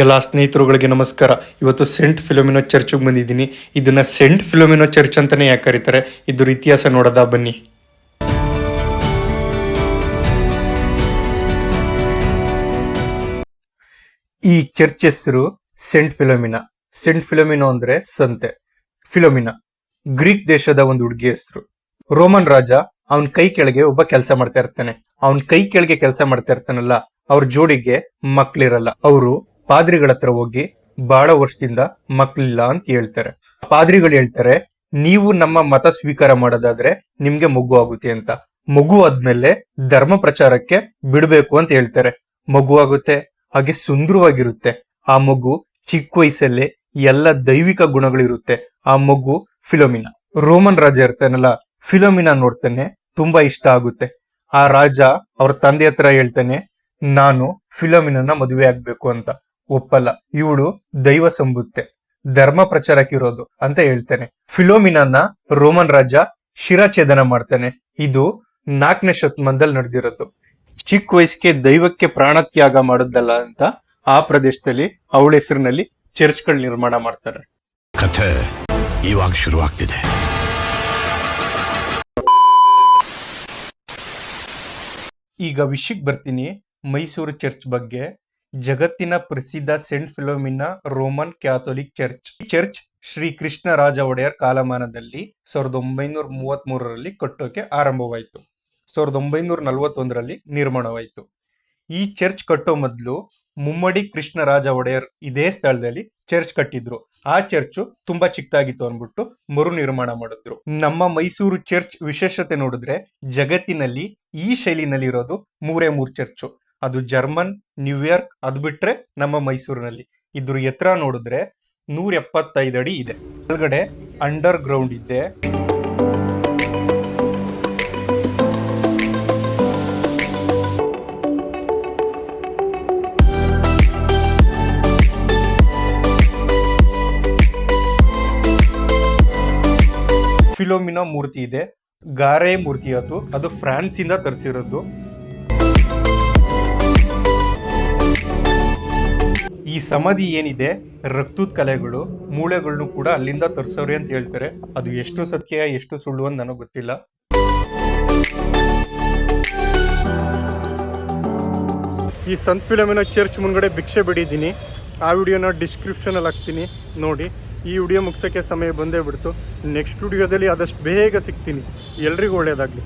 ಎಲ್ಲ ಸ್ನೇಹಿತರುಗಳಿಗೆ ನಮಸ್ಕಾರ. ಇವತ್ತು ಸೆಂಟ್ ಫಿಲೋಮಿನೋ ಚರ್ಚ್ಗೆ ಬಂದಿದ್ದೀನಿ. ಇದನ್ನ ಸೆಂಟ್ ಫಿಲೋಮಿನೋ ಚರ್ಚ್ ಅಂತಾನೆ ಯಾಕೆ ಕರೀತಾರೆ? ಇದ್ರ ಇತಿಹಾಸ ನೋಡೋದಾ ಬನ್ನಿ. ಈ ಚರ್ಚ್ ಹೆಸರು ಸೆಂಟ್ ಫಿಲೋಮಿನಾ ಸೆಂಟ್ ಫಿಲೋಮಿನೋ ಅಂದ್ರೆ ಸಂತೆ. ಫಿಲೋಮಿನಾ ಗ್ರೀಕ್ ದೇಶದ ಒಂದು ಹುಡುಗಿ ಹೆಸರು. ರೋಮನ್ ರಾಜ ಅವನ್ ಕೈ ಕೆಳಗೆ ಒಬ್ಬ ಕೆಲಸ ಮಾಡ್ತಾ ಇರ್ತಾನೆ. ಅವನ ಕೈ ಕೆಳಗೆ ಕೆಲಸ ಮಾಡ್ತಾ ಇರ್ತಾನಲ್ಲ, ಅವ್ರ ಜೋಡಿಗೆ ಮಕ್ಳಿರಲ್ಲ. ಅವರು ಪಾದ್ರಿಗಳ ಹತ್ರ ಹೋಗಿ ಬಹಳ ವರ್ಷದಿಂದ ಮಕ್ಳಿಲ್ಲ ಅಂತ ಹೇಳ್ತಾರೆ. ಪಾದ್ರಿಗಳು ಹೇಳ್ತಾರೆ, ನೀವು ನಮ್ಮ ಮತ ಸ್ವೀಕಾರ ಮಾಡೋದಾದ್ರೆ ನಿಮ್ಗೆ ಮಗು ಆಗುತ್ತೆ ಅಂತ. ಮಗು ಆದ್ಮೇಲೆ ಧರ್ಮ ಪ್ರಚಾರಕ್ಕೆ ಬಿಡ್ಬೇಕು ಅಂತ ಹೇಳ್ತಾರೆ. ಮಗು ಆಗುತ್ತೆ, ಹಾಗೆ ಸುಂದರವಾಗಿರುತ್ತೆ. ಆ ಮಗು ಚಿಕ್ಕ ವಯಸ್ಸಲ್ಲಿ ಎಲ್ಲ ದೈವಿಕ ಗುಣಗಳಿರುತ್ತೆ. ಆ ಮಗು ಫಿಲೋಮಿನಾ. ರೋಮನ್ ರಾಜ ಇರ್ತಾನಲ್ಲ, ಫಿಲೋಮಿನಾ ನೋಡ್ತಾನೆ, ತುಂಬಾ ಇಷ್ಟ ಆಗುತ್ತೆ. ಆ ರಾಜ ಅವ್ರ ತಂದೆ ಹತ್ರ ಹೇಳ್ತಾನೆ, ನಾನು ಫಿಲೋಮಿನನ್ನ ಮದುವೆ ಆಗ್ಬೇಕು ಅಂತ. ಒಪ್ಪಲ್ಲ. ಇವಳು ದೈವ ಸಂಬುತ್ತೆ. ಧರ್ಮ ಪ್ರಚಾರಕ್ಕಿರೋದು ಅಂತ ಹೇಳ್ತೇನೆ. ಫಿಲೋಮಿನನ್ನ ರೋಮನ್ ರಾಜ ಶಿರಾಛೇದನ ಮಾಡ್ತಾನೆ. ಇದು ನಾಲ್ಕನೇ ಶತಮಾನದಲ್ಲಿ ನಡೆದಿರೋದು. ಚಿಕ್ಕ ವಯಸ್ಸಿಗೆ ದೈವಕ್ಕೆ ಪ್ರಾಣತ್ಯಾಗ ಮಾಡುದಲ್ಲ ಅಂತ ಆ ಪ್ರದೇಶದಲ್ಲಿ ಅವಳ ಹೆಸರಿನಲ್ಲಿ ಚರ್ಚ್ಗಳು ನಿರ್ಮಾಣ ಮಾಡ್ತಾರೆ. ಕಥೆ ಇವಾಗ ಶುರುವಾಗ್ತಿದೆ. ಈಗ ವಿಷಯಕ್ಕೆ ಬರ್ತೀನಿ ಮೈಸೂರು ಚರ್ಚ್ ಬಗ್ಗೆ. ಜಗತ್ತಿನ ಪ್ರಸಿದ್ಧ saint Philomena Roman Catholic church. ಈ ಚರ್ಚ್ ಶ್ರೀ ಕೃಷ್ಣರಾಜ ಒಡೆಯರ್ ಕಾಲಮಾನದಲ್ಲಿ ಸಾವಿರದ ಒಂಬೈನೂರ ಮೂವತ್ತ್ ಮೂರರಲ್ಲಿ ಕಟ್ಟೋಕೆ ಆರಂಭವಾಯಿತು. ಸಾವಿರದ ಒಂಬೈನೂರ ನಲವತ್ತೊಂದರಲ್ಲಿ ನಿರ್ಮಾಣವಾಯಿತು. ಈ ಚರ್ಚ್ ಕಟ್ಟೋ ಮೊದಲು ಮುಮ್ಮಡಿ ಕೃಷ್ಣರಾಜ ಒಡೆಯರ್ ಇದೇ ಸ್ಥಳದಲ್ಲಿ ಚರ್ಚ್ ಕಟ್ಟಿದ್ರು. ಆ ಚರ್ಚು ತುಂಬಾ ಚಿಕ್ಕದಾಗಿತ್ತು ಅಂದ್ಬಿಟ್ಟು ಮರು ನಿರ್ಮಾಣ ಮಾಡಿದ್ರು. ನಮ್ಮ ಮೈಸೂರು ಚರ್ಚ್ ವಿಶೇಷತೆ ನೋಡಿದ್ರೆ ಜಗತ್ತಿನಲ್ಲಿ ಈ ಶೈಲಿನಲ್ಲಿರೋದು ಮೂರೇ ಮೂರು ಚರ್ಚು. ಅದು ಜರ್ಮನ್ ನ್ಯೂಯಾರ್ಕ್ ಅದು ಬಿಟ್ರೆ ನಮ್ಮ ಮೈಸೂರಿನಲ್ಲಿ. ಇದ್ರ ಎತ್ತರ ನೋಡಿದ್ರೆ ನೂರ ಎಪ್ಪತ್ತೈದು ಅಡಿ ಇದೆ. ಒಳಗಡೆ ಅಂಡರ್ ಗ್ರೌಂಡ್ ಇದೆ. ಫಿಲೋಮಿನಾ ಮೂರ್ತಿ ಇದೆ. ಗಾರೆ ಮೂರ್ತಿ ಅದು. ಅದು ಫ್ರಾನ್ಸ್ ಇಂದ ತರಿಸಿರೋದು. ಸಮಾಧಿ ಏನಿದೆ, ರಕ್ತದ ಕಲೆಗಳು ಮೂಳೆಗಳನ್ನು ಕೂಡ ಅಲ್ಲಿಂದ ತರಿಸೋರೆ ಅಂತ ಹೇಳ್ತಾರೆ. ಅದು ಎಷ್ಟು ಸತ್ಯ, ಎಷ್ಟು ಸುಳ್ಳು ಅಂತ ನನಗೆ ಗೊತ್ತಿಲ್ಲ. ಈ ಸನ್ ಫಿಲಮಿನ ಚರ್ಚ್ ಮುಂದ್ಗಡೆ ಭಿಕ್ಷೆ ಬಿಡಿದ್ದೀನಿ. ಆ ವಿಡಿಯೋನ ಡಿಸ್ಕ್ರಿಪ್ಷನಲ್ಲಿ ಹಾಕ್ತೀನಿ, ನೋಡಿ. ಈ ವಿಡಿಯೋ ಮುಗಿಸೋಕ್ಕೆ ಸಮಯ ಬಂದೇ ಬಿಡ್ತು. ನೆಕ್ಸ್ಟ್ ವಿಡಿಯೋದಲ್ಲಿ ಆದಷ್ಟು ಬೇಗ ಸಿಗ್ತೀನಿ. ಎಲ್ರಿಗೂ ಒಳ್ಳೆಯದಾಗಲಿ